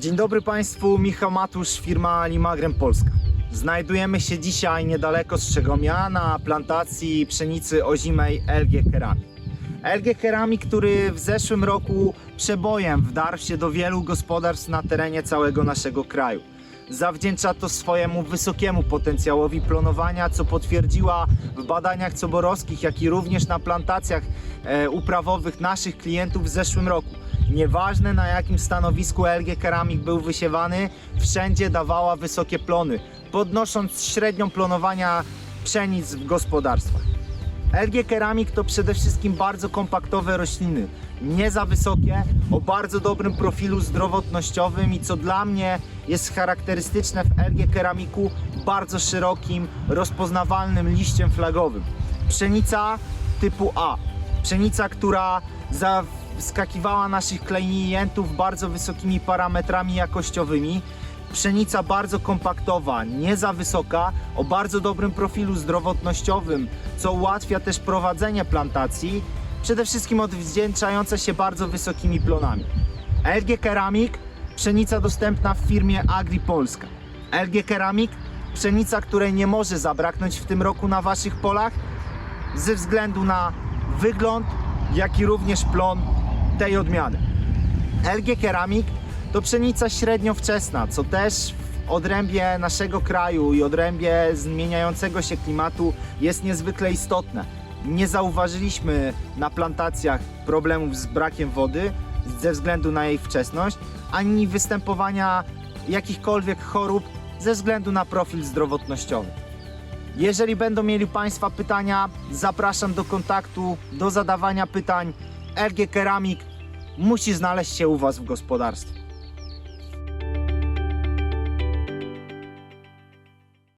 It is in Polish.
Dzień dobry Państwu, Michał Matusz, firma Limagrem Polska. Znajdujemy się dzisiaj niedaleko Strzegomia na plantacji pszenicy ozimej LG Keramik. LG Keramik, który w zeszłym roku przebojem wdarł się do wielu gospodarstw na terenie całego naszego kraju. Zawdzięcza to swojemu wysokiemu potencjałowi plonowania, co potwierdziła w badaniach coborowskich, jak i również na plantacjach e, uprawowych naszych klientów w zeszłym roku. Nieważne na jakim stanowisku LG Keramik był wysiewany, wszędzie dawała wysokie plony, podnosząc średnią plonowania pszenic w gospodarstwach. LG Keramik to przede wszystkim bardzo kompaktowe rośliny, nie za wysokie, o bardzo dobrym profilu zdrowotnościowym i co dla mnie jest charakterystyczne w LG Keramiku, bardzo szerokim, rozpoznawalnym liściem flagowym. Pszenica typu A, pszenica, która zaskakiwała naszych klientów bardzo wysokimi parametrami jakościowymi, Pszenica bardzo kompaktowa, nie za wysoka, o bardzo dobrym profilu zdrowotnościowym, co ułatwia też prowadzenie plantacji, przede wszystkim odwdzięczająca się bardzo wysokimi plonami. LG Keramik, pszenica dostępna w firmie Agri Polska. LG Keramik, pszenica, której nie może zabraknąć w tym roku na Waszych polach, ze względu na wygląd, jak i również plon tej odmiany. LG Keramik to pszenica średnio wczesna, co też w odrębie naszego kraju i odrębie zmieniającego się klimatu jest niezwykle istotne. Nie zauważyliśmy na plantacjach problemów z brakiem wody ze względu na jej wczesność, ani występowania jakichkolwiek chorób ze względu na profil zdrowotnościowy. Jeżeli będą mieli Państwa pytania, zapraszam do kontaktu, do zadawania pytań. LG Keramik musi znaleźć się u Was w gospodarstwie.